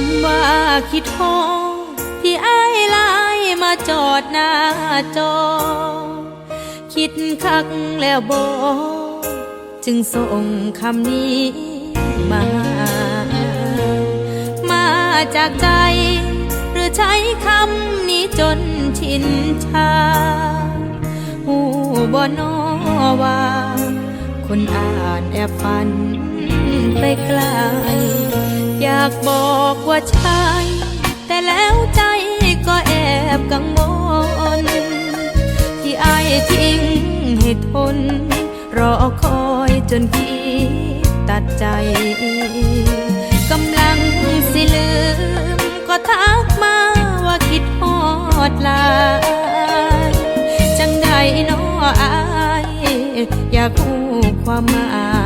ำว่าคิดฮอดที่อ้ายไลายมาจอดหน้าจอ คิดคักแล้วบอกจึงส่งคำนี้มา มาจากใจ หรือใช้คำนี้จนชินชาหูบ่นอว่า คนอ่านแอบฝันไปกลอยากบอกว่าใช่แต่แล้วใจก็แอบกังวลที่อายทิ้งให้ทน รอคอยจนคิดตัดใจกำลังสิลืม ก็ทักมาว่าคิดฮอดลาจังใดน้ออาย อยากรู้ความหมาย